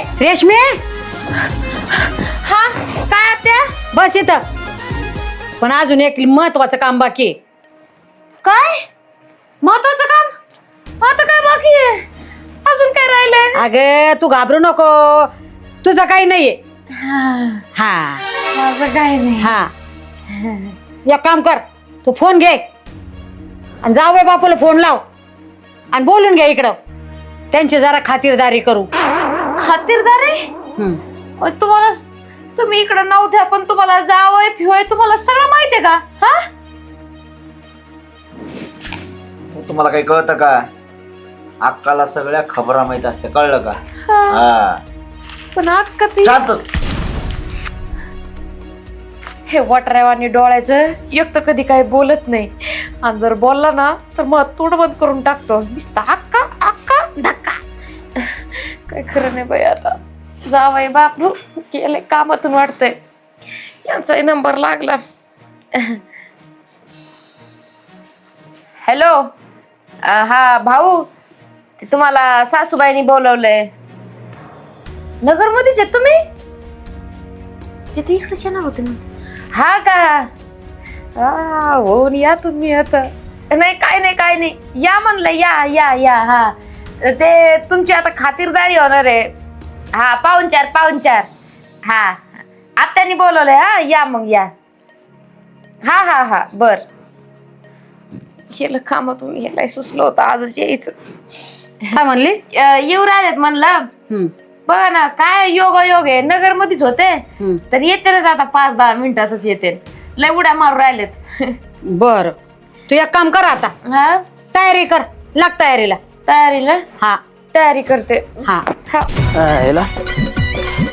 रेशमे? हा काय आत्या? बस इथं. पण अजून एक महत्वाचं काम बाकी आहे. काय? महत्वाचं काम? आता काय बाकी आहे? अजून काय राहिलंय? अगं तू घाबरू नको. तुझं काही नाहीये. हा. माझं काय नाही. हा. एक काम कर तू फोन घे. आणि जावे बापूला फोन लाव. आणि बोलून घे इकडं. त्यांची जरा खातिरदारी करू. खातिरदारी हम्म. अ, तुम्हाला तुम्ही इकडे नव्हत्या पण तुम्हाला जावय फिवय तुम्हाला सगळं माहितीये का? हा? तुम्हाला काही कळतं का? अक्काला सगळ्या खबरा माहीत असते कळलं का? हा. पण अक्का ती शांत. हे वटऱ्यावानी डोळ्याचं एक तर कधी काही बोलत नाही. आणि जर बोलला ना तर मग तोंड बंद करून टाकतो. नुसता काय खरं नाही बाई आता. जावय बापू गेले कामातून वाटतंय यांचाही नंबर लागला. हॅलो हा भाऊ ते तुम्हाला सासूबाईनी बोलवलंय. नगरमध्येच आहेत तुम्ही? तिथे इकडेच येणार होते ना. हा का? हा हो या तुम्ही आता. नाही काय नाही काय नाही. या म्हणलं या या या हा. ते तुमची आता खातिरदारी होणार आहे. हा पाहुणचार पाहुणचार हा. आत्यानी बोलवलंय हा या मग या. हा हा हा बर. गेलं कामातून यायला सुचलं होतं आजच यायचं. काय म्हणली? अं, येऊ राहिलेत म्हणलं. हम्म, बघा ना काय योग योग आहे. नगर मध्येच होते. हम्म. तर येते ना आता पाच दहा मिनिटातच येते. लय उड्या मारून राहिलेत. बर. तू एक काम कर आता. हा? तयारी कर. लाग तयारीला. तयारीला? हा. तयारी करते. हा. हा.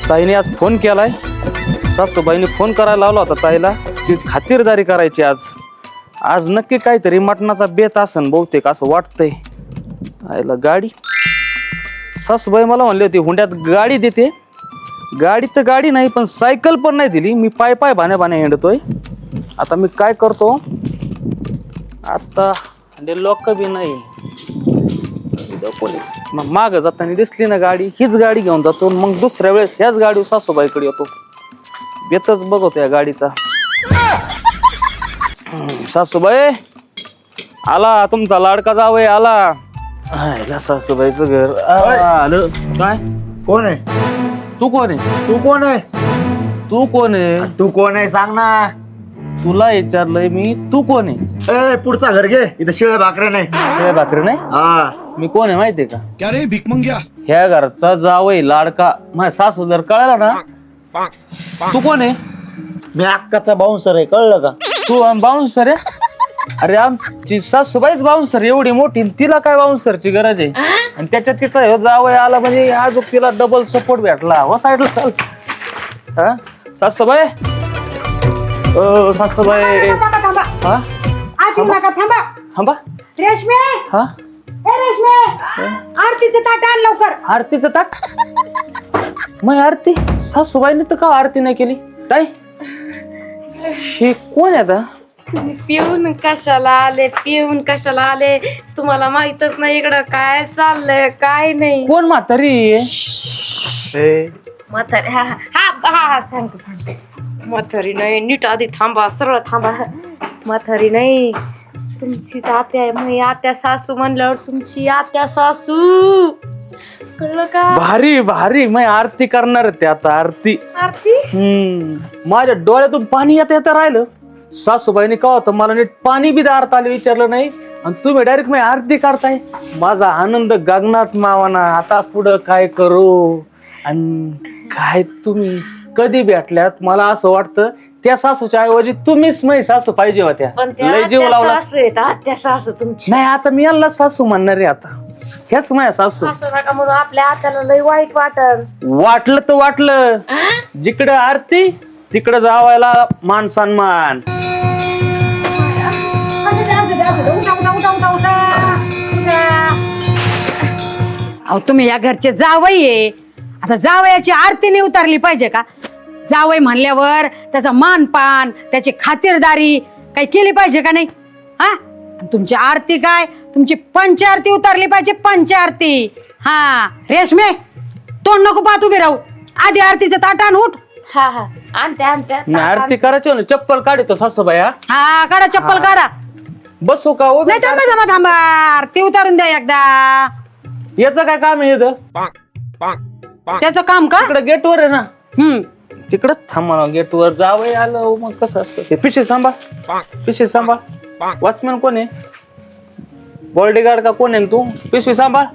ताईने आज फोन केलाय. सासूबाईने फोन करायला लावला होता ताईला. ती खातिरदारी करायची आज. आज नक्की काहीतरी मटणाचा बेत असन बहुतेक असं वाटतंय. आयला गाडी. सासूबाई मला म्हणली होती हुंड्यात गाडी देते. गाडी तर गाडी नाही पण सायकल पण नाही दिली. मी पाय पाय भाण्या भाण्या हिंडतोय. आता मी काय करतो? आता लोक बी नाही. मग माग जाताना दिसली ना गाडी हीच गाडी घेऊन जातो मग दुसऱ्या वेळेस ह्याच गाडीवर सासूबाईकडे येतो. बेतच बघतो या गाडीचा. हम्म, सासूबाई आला तुमचा लाडका जावय आला. आयला सासूबाईचं घर. आ, आलं. काय? कोण आहे? तू कोण आहे? तू कोण आहे? तू कोण आहे? तू कोण आहे? सांग ना. तुला विचारलंय मी तू कोण आहे? ए पुढचा घर घे. इथं शिळे भाकरे नाही. तुझ्या भाकरी नाही? हा. मी कोण आहे माहितीये का? क्या रे भीक मंग्या ह्या घरचा जावय लाडका. माझ्या सासू जर कळला ना तू कोण आहे? मी अक्काचा बाउन्सर आहे कळलं का? तू बाउन्सर आहे? अरे आमची सासूबाईच बाउन्सर एवढी मोठी आणि तिला काय बाउन्सरची गरज आहे? आणि त्याच्यात तिचा ह्यो जावय आला म्हणजे अजून तिला डबल सपोर्ट भेटला. हो साईडला चाल. हा? सासूबाई? ओ सासूबाई. थांबा थांबा. हा? येऊ नका थांबा. थांबा. रेशमे! हा? ए रेशमे! आरतीचं ताट आण लवकर. आरतीचं ताट? मग आरती सासूबाईने तर का आरती नाही केली? काय हे कोण आहे आता? तुम्ही पिऊन कशाला आले? पिऊन कशाला आले? तुम्हाला माहितच नाही इकडं काय चाललंय काय नाही. कोण म्हातारी आहे? म्हातारी हा हा हा. हा हा सांगते सांगते. म्हातारी नाही नीट आधी थांबा सरळ थांबा. म्हातारी नाही. तुमचीच आत्या आहे मग आत्या सासू म्हणल्यावर तुमची आत्या सासू. कळलं का? भारी भारी. मग आरती करणार आहे ते आता आरती. आरती? हम्म. माझ्या डोळ्यातून पाणी येता येता राहिलं. सासूबाईने का होतं मला नीट पाणी बी दारता आलं विचारलं नाही. आणि तुम्ही डायरेक्ट मी आरती करताय. माझा आनंद गगनात मावाना. आता पुढं काय करू? आणि काय तुम्ही कधी भेटल्यात? मला असं वाटतं त्या सासूच्या ऐवजी तुम्हीच माझी सासू पाहिजे होत्या. पण त्या लय जीव आत्या लावला. सासू आहेत आत्या सासू तुमची. नाही आता मी यांना सासू म्हणणार आहे आता. ह्याच माझ्या सासू. असं नका म्हणून आपल्या आत्याला लय वाईट वाटल वाटलं तर वाटलं. जिकडं आरती तिकडं जावायला मान सन्मान. अहो तुम्ही या घरचे जावई आहे. आता जावयाची आरती नाही उतारली पाहिजे का? जावई म्हणल्यावर त्याचा मानपान त्याची खातिरदारी काही केली पाहिजे का नाही? हा? आणि तुमची आरती काय? तुमची पंचारती उतारली पाहिजे पंचारती हा रेशमे तोंड नको पाहत उभे राहू. आधी आरतीचं ताट आण उठ. हा हा. आणते आणते. नाही आरती करायची ना चप्पल काढतो सासूबाई हा. हा काढा चप्पल काढा. बसू का उभे नाही थांबा थांबा थांबा. आरती उतारून द्या एकदा. याचं काय काम आहे इथं? त्याचं काम का? गेटवर आहे ना. हम्म. तिकडच थांबा गेटवर जावं आलं हो, मग कसं असतं? ते पिशे सांभाळ. पिशे सांभाळ. वॉचमॅन कोण आहे? बॉडीगार्ड का कोण आहे तू? पिशवी सांभाळ.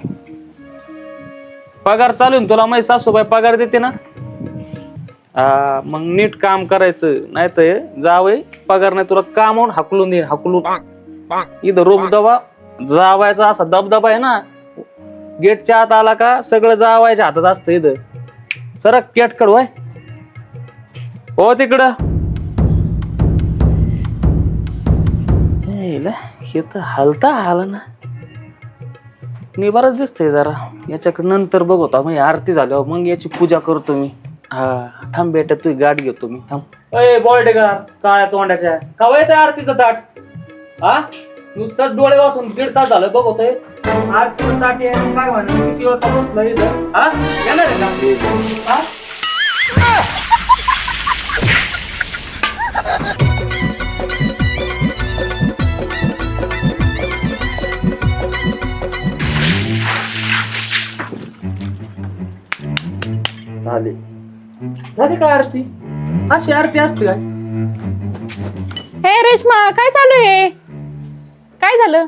पगार चालू आहे ना तुला माहिती सासूबाई पगार देते ना. मग नीट काम करायचं नाही तर जावय पगार नाही तुला कामावून हाकलून देईन हकलून. इथं रोप दबा जावायचा असा दबदबा आहे ना. गेटच्या आत आला का सगळं जावायच्या हातात असतं इथं. सरक केटकड वय हो तिकडं. हे तर हलता आला ना. निबारच दिसतंय जरा. याच्याकडे नंतर बघतो मग आरती झाल्यावर मग याची पूजा करतो मी. हा थांब बेटा तू गाठ घेतो मी. थांब. अय बॉल्डेगार काळ्या तोंडाच्या. कवा येते आरतीचं ताट? हा? नुसतं डोळे वाचून दीड तास झालं बघतोय. आरतीचं ताट आहे काय म्हणणार किती वेळचा बसलं इथं? हा? येणार आहे का? झाले. झाली काय आरती? अशी आरती असते काय? हे रेश्मा काय चालू आहे? काय झालं?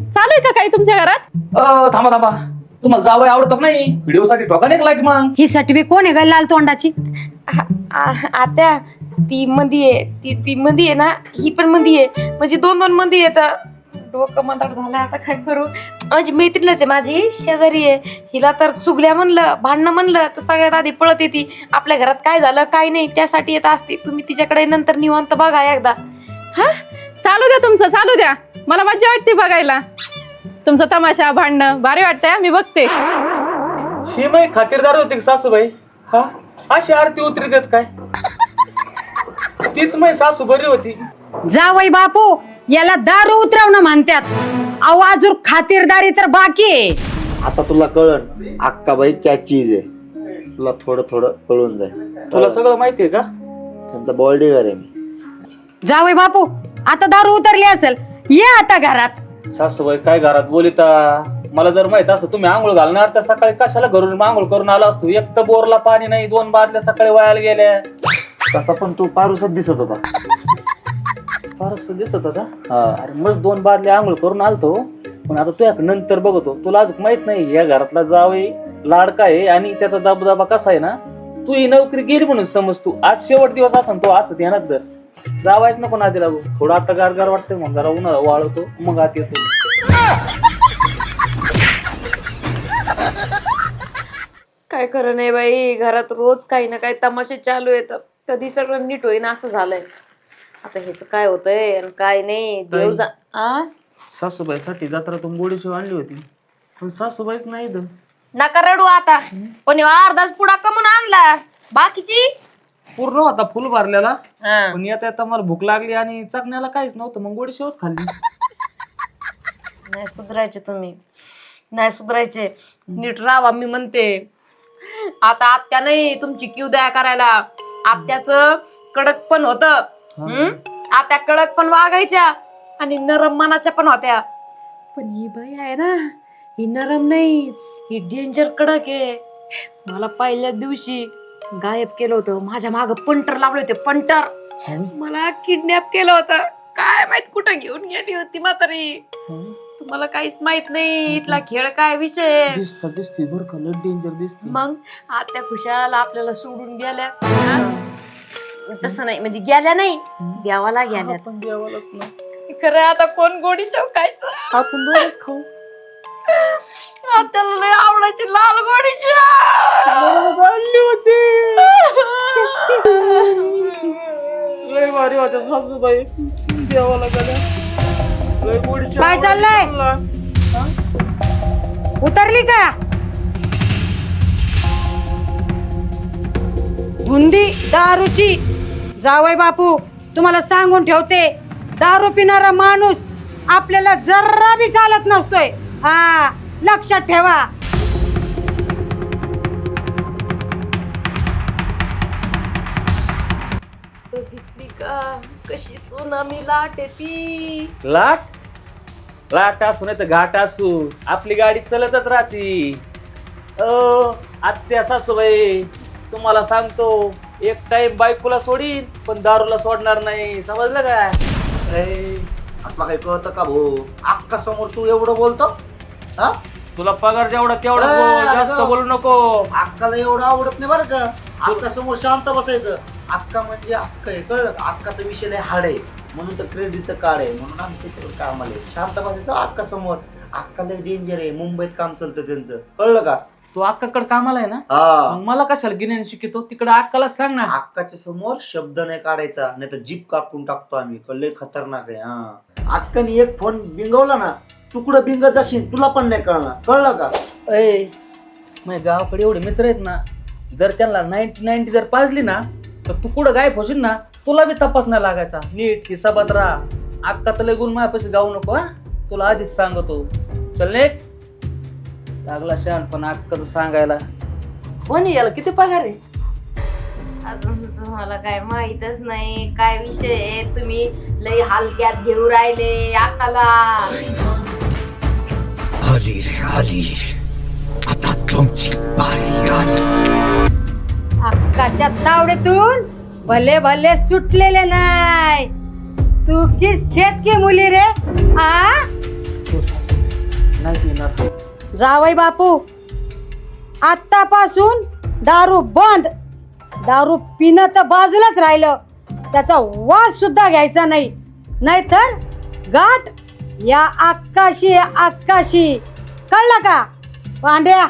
चालू आहे का काही तुमच्या घरात? अ, थांबा थांबा. तुम्हाला जावं आवडतं का नाही? व्हिडिओ साठी ठोका नाही लाईक मग? ही सर्टिफिकेट कोण आहे ग लाल तोंडाची? आ- आ- आत्या ती मंदी आहे. ती ती मंदी आहे ना? ही पण मंदी आहे. म्हणजे दोन दोन मंदी आहेत डोकं मंदाट झालं आता काय करू? माझी मैत्रीणच आहे माझी शेजारी आहे. हिला तर चुगल्या म्हणलं भांडणं म्हणलं तर सगळ्यात आधी पळत येते. आपल्या घरात काय झालं काय नाही त्यासाठी येत असते. तुम्ही तिच्याकडे नंतर निवांत बघा एकदा. हा? चालू द्या तुमचं चालू द्या. मला मजा वाटते बघायला. तुमचं तमाशा भांडणं भारी वाटतंय मी बघते. ही माही खातीरदार होती का सासूबाई? हा? अशी आरती उतरी काय? तीच माही सासू बरी होती. जावई बापू याला दारू उतरवणं म्हणतात. आवाज खातिरदारी तर बाकी आहे. आता तुला कळण अक्काबाई क्या चीज आहे. तुला थोडं थोडं कळून जाईल. तुला सगळं माहितीये का? त्यांचा बॉल्डीगर आहे मी. जावई बापू आता दारू उतरली असेल ये आता घरात. सासूबाई काय घरात बोलिता? मला जर माहीत असतं तुम्ही आंघोळ घालणार तर सकाळी कशाला घरून आंघोळ करून आलो असतो? एक तर बोरला पाणी नाही दोन बादल्या सकाळी वायाला गेल्या. तसा पण तू पारुसच दिसत होता. फारच दिसत होता. हा. अरे मस्त दोन बादले आंघोळ करून आलतो. पण आता तू नंतर बघतो. तुला अजून माहीत नाही या घरातला जावई लाडका आहे आणि त्याचा दबदबा कसा आहे ना? तू ही नोकरी गेली म्हणून समज तू. आज शेवट दिवस असन तो असत ध्यानात धर. जावायच नको ना लागू. थोडा आता गारगार वाटतंय मग जरा उन्हाळा वाळवतो मग आत येतो. काय खरं नाही बाई घरात रोज काही ना काही तमाशे चालू येतं कधी सगळं नीट होईन असं झालंय. आता हेच काय होतंय आणि काय नाही देव जा आ? सासूबाईसाठी जत्रातून गोडीशिव आणली होती. पण सासूबाईच नाही इथं. नका रडू आता. पण अर्धाच पुडा कमून आणला. बाकीची? पूर्ण होता फुल भरलेला. हा. पण येता येता मला भूक लागली आणि चकण्याला काहीच नव्हतं मग गोडीशिवच खाल्ली. नाही सुधरायचे तुम्ही. नाही सुधरायचे. नीट राहा मी म्हणते. आता आत्या नाही तुमची क्यू दया करायला. आत्याच कडक पण होत. आत्या कडक पण वागायच्या आणि नरम मनाच्या पण होत्या. पण ही बाई आहे ना ही नरम नाही ही डेंजर कडक आहे. मला पहिल्या दिवशी गायब केलं होतं. माझ्या माग पंटर लावले होते पंटर मला किडनॅप केलं होतं. काय माहीत कुठं घेऊन गेली होती म्हातारी. तुम्हाला काहीच माहीत नाही इथला खेळ काय विषय. दिसत बरं का डेंजर दिसते मग आत्या खुशाल आपल्याला सोडून गेल्या? तसं नाही म्हणजे गेल्या नाही देवाला गेल्या आपण देवालाच ना खरं आता कोण गोडी शेवकायचं आपण दोनच खाऊ. आत्याला लय आवडायची लाल गोडी लय भारी होत्या सासूबाई. देवाला गेल्या. लय गोडीच्या काय चाललंय? उतरली का? धुंदी दारूची जावय बापू तुम्हाला सांगून ठेवते दारू पिणारा माणूस आपल्याला जरा बी चालत नसतोय. हा लक्षात ठेवा. बघितली का? कशी सुनामी लाट येते लाट? लाट असू नाही तर घाट असू. आपली गाडी चलतच राहती. अ असू सासूबाई तुम्हाला सांगतो एक टाइम बायकोला सोडीन पण दारूला सोडणार नाही. समजलं का? ए, आपला काही कळतं का भाऊ? अक्का समोर तू एवढं बोलतो? हा? तुला पगार जेवढा तेवढा ए, बोल, जास्त अगं. बोलू नको. अक्काला एवढं आवडत नाही बरं का? अक्का समोर शांत बसायचं. अक्का म्हणजे अक्का आहे कळलं का? अक्काचा विषय लय हाड आहे. म्हणून तर क्रेडिटचं कार्ड आहे. म्हणून आम्ही त्याच्यावर कामाला आहे. शांत बसायचं अक्का समोर. अक्का लय डेंजर आहे. मुंबईत काम चालतं त्यांचं. कळलं का? तू अक्काकडे कामाला आहे ना? हा. मग मला कशाला गिन्यान शिकतो तिकडे अक्काला सांग ना. अक्काच्या समोर शब्द नाही काढायचा नाही तर जीप कापून टाकतो आम्ही. कळलंय खतरनाक आहे हा. अक्काने एक फोन बिंगवला ना तू कुठं बिंगत जाशील तुला पण नाही कळणार कळलं का? ए मग गावाकडे एवढे मित्र आहेत ना जर त्यांना नाईन्टी नाईन्टी जर पाजली ना तर तू कुठं गायब होशील ना तुला बी तपास नाही लागायचा. नीट हिसाबात राहा. अक्का तर लय गुण माझ्यापाशी गाऊ नको हा. तुला आधीच सांगतो. चल नेट. लागला शान पण अक्काचं सांगायला. कोणी याला किती पगार आहे? अजून तुम्हाला काय माहितच नाही. काय विषय आहे? तुम्ही लई हलक्यात घेऊ राहिले अक्काला. आली रे आली. आता तुमची बारी आली. अक्काच्या तावडीतून भले भले सुटलेले नाही. तू किस खेत की मुली रे? आ? नाही येणार. जावई बापू आत्तापासून दारू बंद. दारू पिणं तर बाजूलाच राहिलं. त्याचा वास सुद्धा घ्यायचा नाही. नाहीतर गाठ या अक्काशी अक्काशी कळलं का? पांड्या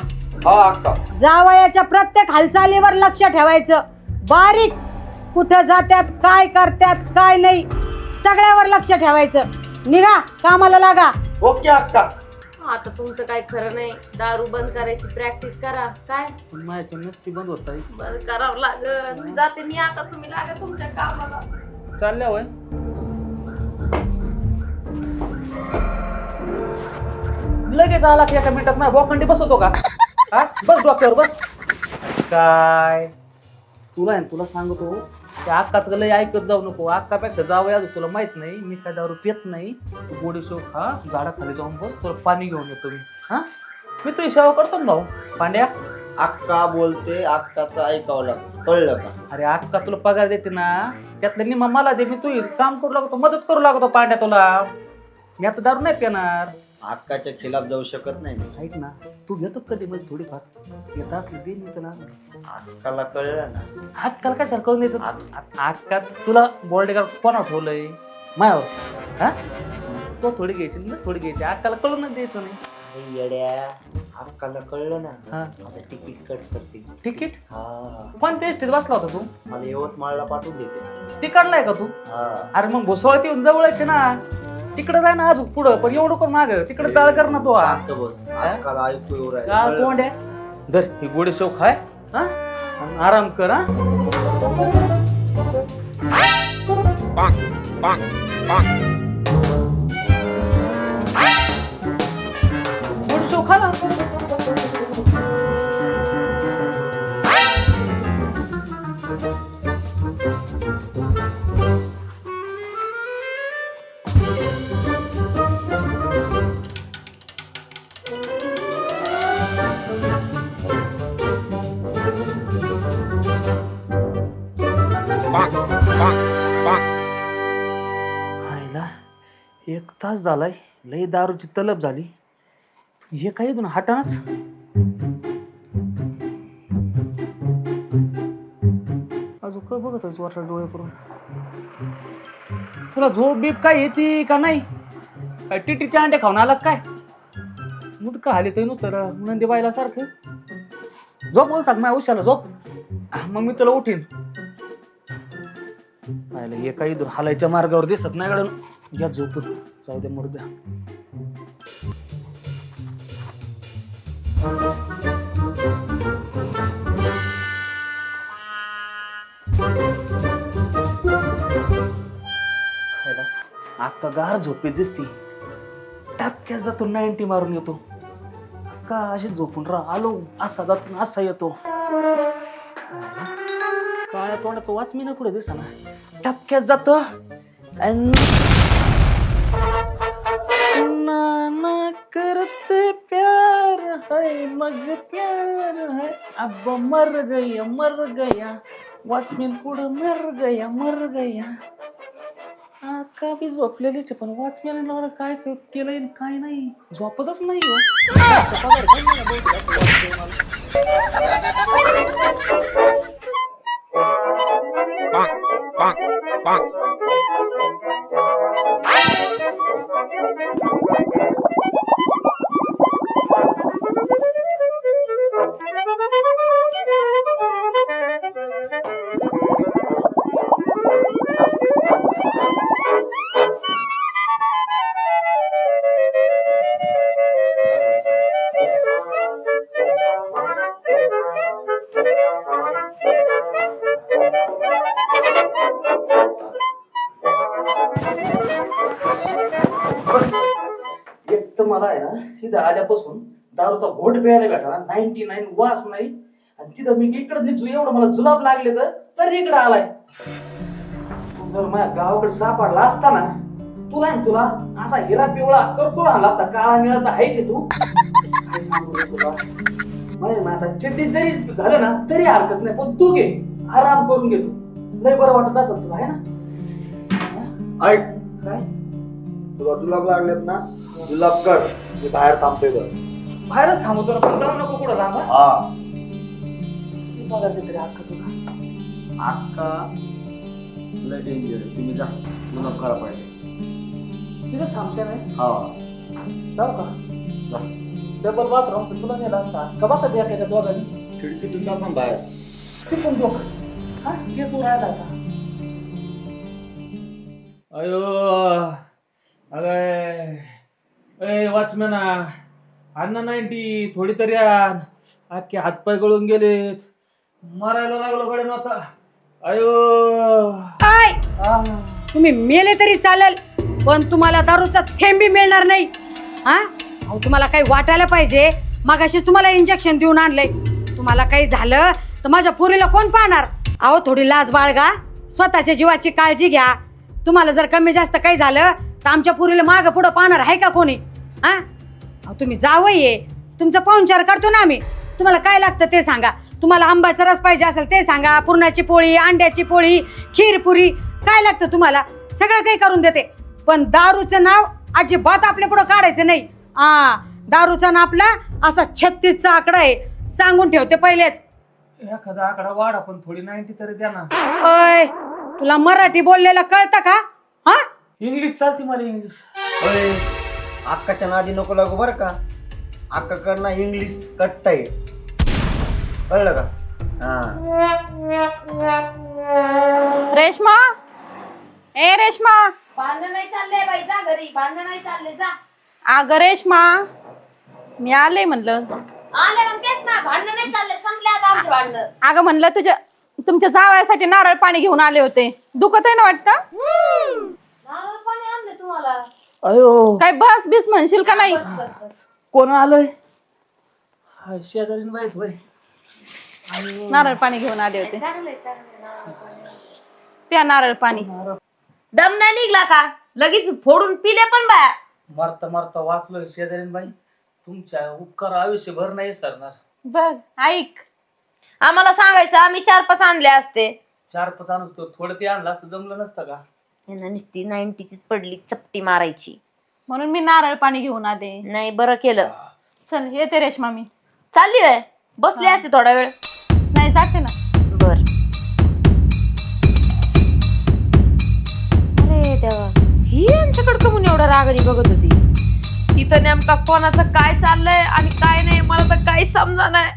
हा जावयाच्या प्रत्येक हालचालीवर लक्ष ठेवायचं. बारीक कुठं जात्यात काय करत्यात काय नाही सगळ्यावर लक्ष ठेवायचं. निघा कामाला लागा. ओके अक्का आता तुमचं काय खरं नाही. दारू बंद करायची प्रॅक्टिस करा. काय? माझ्या नसती बंद होत आहे. बंद करावं लागल. जाते मी आता. तुम्ही लागा तुमच्या कामाला. चालल्या होय. लगेच आला की एका मिनिटात माझ्या बोखंडी बसवतो का? हा? बस डॉक्टर बस. काय? तुला आहे ना, तुला सांगतो. त्या अक्काच लय ऐकत जाऊ नको. अक्कापेक्षा जावं या तुला माहीत नाही. मी काय दारू पित नाही. तू गोडी शो खा झाडाखाली जाऊन बस तुला पाणी घेऊन येतो मी. हा? मी तुझी सेवा करतो ना भाऊ. पांड्या? अक्का बोलते अक्काचं ऐकावं लागतं. कळलं का? अरे अक्का तुला पगार देते ना. त्यातलं निम्मा मला दे मी तू काम करू लागतो मदत करू लागतो पांड्या तुला. मी आता दारू नाही पिणार. अक्काच्या खिलाफ जाऊ शकत नाही मी. ऐक ना तू घेतो कधी मध्ये थोडीफार? येत असली दे मी तुला अक्काला कळलं ना. आजकाल कशाला करून द्यायचं आजकाल तुला बोर्डेगार कोणा ठेवलंय? मायावर. हा? तो थोडी घ्यायची ना थोडी घ्यायची. अक्काला कळूनच द्यायचं नाही अरे येड्या अक्काला कळलं ना. हा. आता तिकीट कट करते. तिकीट? हा. कोणत्या एसटीत बसला होता तू? मला यवतमाळला पाठवून देते. ती काढलाय का तू? हा. अरे मग भुसवळती येऊन जवळच आहे ना. तिकडे जाय ना अजून पुढं पण एवढं कोण माग? तिकडे चाल कर ना तो शांत बस. अक्काला ऐकू येऊ राहिलं. का कळलं? कोंड आहे धर ही गोडे शेव खाय हा? आणि आराम कर हा? तास झालाय लई दारूची तलब झाली. हे काय इथून हटानाच? अजून काय बघत आहेस वरच्या डोळे करून तुला झोप बीप काय येते का नाही? काय टिटीच्या अंडे खाऊन आला काय? मुटका हाली तर नुसतं नंदी बायला सारखं. झोप बोल सांग माझ्या उशाला झोप. मग मी तुला उठीन. पाहिलं हे काही दूर हालायच्या मार्गावर दिसत नाही गडन घ्या झोपून जाऊ दे मरू द्या अक्का गार झोपेत दिसती. टापक्यात जातो नाईन्टी मारून येतो. अक्का अशी झोपून राह आलो असा जातो असा येतो. काळ्या तोंडाचं वाच मी ना कुठे दिसा ना टपक्यात जातो. नाना करते प्यार है मग प्यार है। अब मर गया मर गया। वॉचमॅन पुढं मर गया मर गया। का बी झोपलेलीच आहे, पण वॉचमॅन काय क- केलंय आणि काय नाही? झोपतच नाही हो. जास्त पगार घोट प्यायला भेटला. नाईन्टी नाईन वास नाही. आणि तिथं मी इकडं निघू एवढं मला जुलाब लागले तर तरी इकडं आलाय. तू जर माझ्या गावाकडे सापडला असता ना तुला तुला असा हिरा पिवळा करकुर आणला असता काळा निळा तर हायचे तू. काय सांगू रे तुला? नाही आता चिड्डी जरी झालं ना तरी हरकत नाही पण तू घे. आराम करून घे तू. लय बरं वाटत असेल तुला आहे ना? ऐक. काय? तुला जुलाब लागलेत ना? जुलाब कर. मी बाहेर थांबतोय बघ. बाहेरच थांबवतो ना पण जाऊ नको कुठं लांब हा? हा. किती पगार देते रे अक्का तुला? अक्का लय डेंजर तुम्ही जा. जुलाब करा पाहिजे तिथंच नाही हा. जाऊ का? जा. डबल बाथरूम तुला नेला असता. का बसायचं एकाच्या दोघांनी. खिडकीतून जा सांग बाहेर. तिथून दोघ. हा तेच राहिला आता. अयो अगं ए वॉचमॅन अण्णा नाईन्टी थोडी तरी आण. अख्खे हातपाय गळून गेलेत. मरायला लागलो कडे नव्हता अयो. काय आ. तुम्ही मेले तरी चालेल पण तुम्हाला दारूचा थेंबी मिळणार नाही. हा अहो तुम्हाला काही वाटायला पाहिजे. मगाशी तुम्हाला इंजेक्शन देऊन आणलंय. तुम्हाला काही झालं तर माझ्या पुरीला कोण पाहणार? अहो थोडी लाज बाळगा. स्वतःच्या जीवाची काळजी घ्या. तुम्हाला जर कमी जास्त काही झालं तर आमच्या पुरीला मागं पुढं पाहणार आहे का कोणी? हा अहो तुम्ही जावं ये तुमचा पाहुणचार करतो ना आम्ही. तुम्हाला काय लागतं ते सांगा. तुम्हाला आंब्याचा रस पाहिजे असेल ते सांगा. पुरणाची पोळी अंड्याची पोळी खीरपुरी काय लागतं तुम्हाला? सगळं काही करून देते. पण दारूचं नाव अजिबात आपल्या पुढं काढायचं नाही. हा दारूचा ना आपला असा छत्तीसचा आकडा आहे. सांगून ठेवते पहिलेच. एखादा आकडा वाढा पण थोडी नाईन्टी तरी द्या ना. अय तुला मराठी बोललेलं कळतं का? हा? इंग्लिश चालते मला इंग्लिश अक्काच्या नादी नको लागू बरं का. अक्काकडनं इंग्लिश कट्टा आहे कळलं का? हा. रेश्मा? ए रेश्मा. भांडण नाही चालले बाई जा घरी. भांडण नाही चालले जा. अगं रेश्मा मी आले म्हणलं. आले मग तेच ना भांडण नाही चालले संपले आता आमचे भांडण. अगं म्हणलं तुझ्या तुमच्या जावयासाठी नारळ पाणी घेऊन आले होते. दुखत आहे ना वाटतं? नारळ पाणी आणले तुम्हाला. अयो. काय बस बिस म्हणशील का नाही? बस बस बस. कोण आलंय? शेजारीन होय. नारळ पाणी घेऊन आले होते. प्या नारळ पाणी. दम नाही निघला का? लगेच फोडून पिले पण बाया. मरता मरता वाचलोय शेजारीन बाई. तुमच्या उपकार आयुष्यभर नाही सरणार. बर ऐक. आम्हाला सांगायचं आम्ही चार पाच आणले असते. चार पाच आणून तो थोडं ते आणलं असतं जमलं नसतं का? यांना नुसती नाईन्टीचीच पडली चपटी मारायची. म्हणून मी नारळ पाणी घेऊन आले. नाही बरं केलं. चल येते रेश्मा मी. चालली वय बसली असते थोडा वेळ. नाही जाते ना. बर. अरे देवा. ही यांच्याकडे कमून एवढा रागाने बघत होती. इथं नेमका कोणाचं काय चाललंय आणि काय नाही मला तर काही समजा नाही.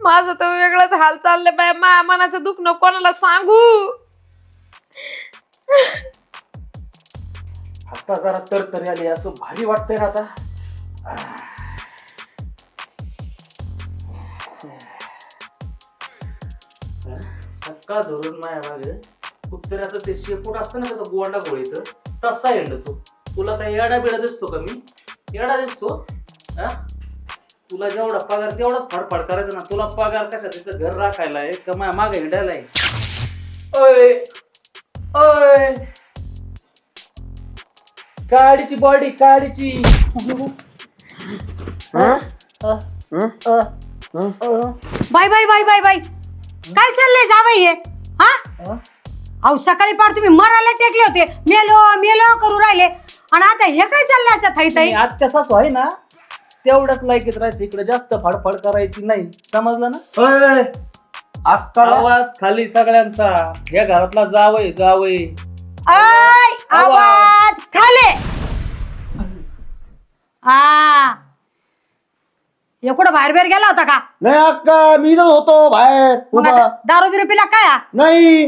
माझं तर वेगळंच हाल चाललंय बाय माया मनाचं दुखणं कोणाला सांगू? आता जरा तर तरी आली असं भारी वाटतंय ना आता. सकाळ धरून माया मागे. कुठतरी आता ते शेपूट असतं ना त्याचा गोंडा गोळीत तसा येणार तो. तुला काही येडा बिडा दिसतो का मी? येडा दिसतो? हा तुला जेवढा पगार तेवढाच फडफड करायचं ना. तुला पगार कशा तिथं घर राखायला आहे का? माया मागे हिंडायला आहे. ओय! ओय! काडीची body काडीची. Bye bye bye bye bye काय चाललंय जावई हे? हा? अहो सकाळी पार तुम्ही मरायला टेकले होते. मेलो मेलो करू राहिले. आणि आता हे काय चाललंय असं थाई थाई आजच्या सासू आहे ना तेवढ्याच लायकीत राहायचं. इकडे जास्त फाडफाड करायची नाही. समजलं ना? अय, आवाज खाली सगळ्यांचा. या घरातला जावय जावय आय आवाज खाले. हा. हे कुठं बाहेर बाहेर गेला होता का? नाही अक्का मी इथंच होतो बाहेर. मग उभा आता दारू बिरू पिला काय? हा? नाही.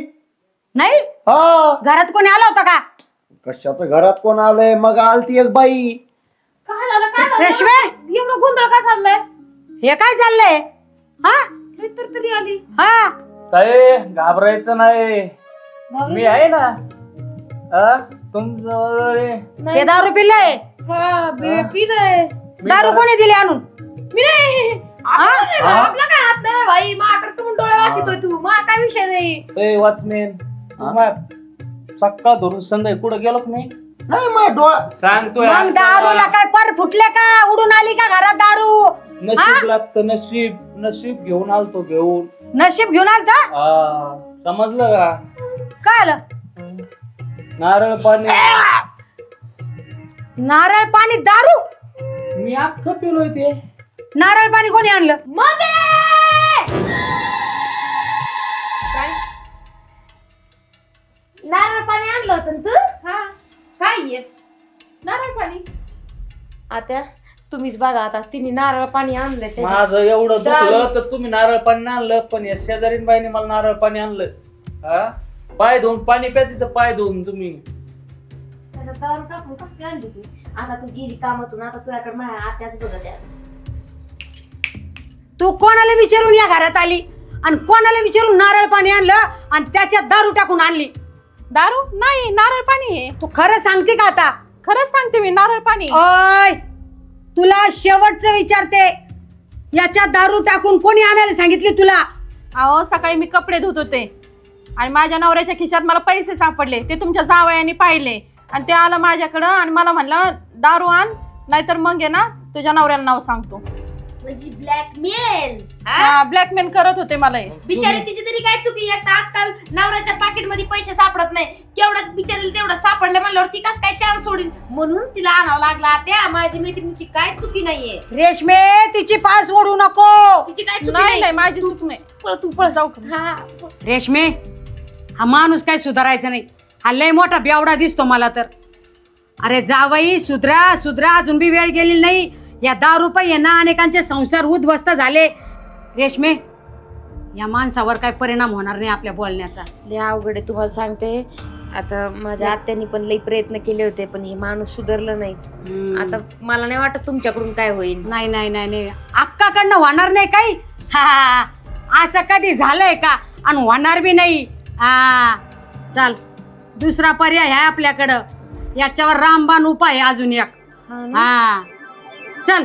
नाही? हा. घरात कोणी आला होता का? कशाचं घरात कोण आलंय? मग आलती एक बाई. काय झालं? काय झालं? रेशमे? एवढं गोंधळ काय चाललंय? हे काय चाललंय? हा? लई तर तरी आली. हा. काय घाबरायचं नाही. मी आहे ना? तुमचं हे दारू हा बे- पिलंय. दारू कोणी दिली आणून? मी नाही. आपलं नाही बा, आपला काय हात नाही भाई माकडे तुम्ही डोळे वाशितोय तू. मा काय विषय नाही. वॉचमॅन सकाळ धरून संध्या कुठं गेलो का नाही नाही मग डोळा सांगतोय मग दारूला काय पर फुटले का? उडून आली का घरात दारू? नशीब लागतं नशीब नशीब घेऊन आलतो घेऊन. नशीब घेऊन आलता? हा समजलं का? काय आलं नारळ पाणी. नारळ पाणी दारू! मी अख्खं पिलोय ते. नारळ पाणी कोणी आणलं? नारळ पाणी आणलं होतं ना तू? हा. काय आहे नारळ पाणी? आता तुम्हीच बघा आता तिने नारळ पाणी आणलंय त्याच्यात. माझं एवढं दुखलं तर तुम्ही नारळ पाणी आणलं पण या शेजारीन बाईने मला नारळ पाणी आणलं. हा? पाय धुवून पाणी प्या तिचं पाय धुवून तुम्ही. त्याच्यात दारू टाकून कसली आणली ती? आता तू गेली कामातून आता तुझ्याकडे माझ्या आत्याच बघत आहे. तू कोणाला विचारून या घरात आली? आणि कोणाला विचारून नारळ पाणी आणलं आणि त्याच्यात दारू टाकून आणली? दारू? नाही नारळ पाणी. आहे तू खरं सांगते का आता? खरंच सांगते मी नारळ पाणी. ओय! तुला शेवटचं विचारते. याच्यात दारू टाकून कोणी आणायला सांगितली तुला? अहो सकाळी मी कपडे धुत होते. आणि माझ्या नवऱ्याच्या खिशात मला पैसे सापडले. ते तुमच्या जावयाने पाहिले. आणि ते आलं माझ्याकडं आणि मला म्हणलं दारू आण नाहीतर मग आहे ना तुझ्या नवऱ्याला नाव सांगतो. म्हणजे ब्लॅकमेल ब्लॅकमेल करत होते मला हे. बिचारी तिची तरी काय चुकी आहे? आजकाल नवऱ्याच्या पाकिटमध्ये पैसे सापडत नाही. केवढं बिचारीला तेवढं सापडलं म्हणल्यावर ती कस काय चान्स सोडील म्हणून तिला आणावं लागला. त्या माझी मैत्रिणीची काय चुकी नाहीये? रेशमे तिची पास ओढू नको. तिची काय चुकी नाही नाही? नाही माझी चूक नाही. पळ तू पळ जाऊ का? हा. रेशमे हा माणूस काय सुधारायचा नाही. हा लय मोठा बेवडा दिसतो मला तर. अरे जावई सुधरा सुधरा अजून बी वेळ गेलेली नाही. या दारू रुपये ना अनेकांचे संसार उद्ध्वस्त झाले. रेशमे या माणसावर काय परिणाम होणार नाही आपल्या बोलण्याचा. लय अवघड आहे तुम्हाला सांगते. आता माझ्या आत्यानी पण लई प्रयत्न केले होते पण हे माणूस सुधारलं नाही. हम्म. आता मला नाही वाटत तुमच्याकडून काय होईल. नाही नाही नाही नाही. अक्काकडनं होणार नाही काही? हा, हा हा. असं कधी झालंय का? आणि होणार बी नाही. हा चाल. दुसरा पर्याय आहे आपल्याकडं. याच्यावर रामबाण उपाय आहे अजून एक. हा? हा. चल.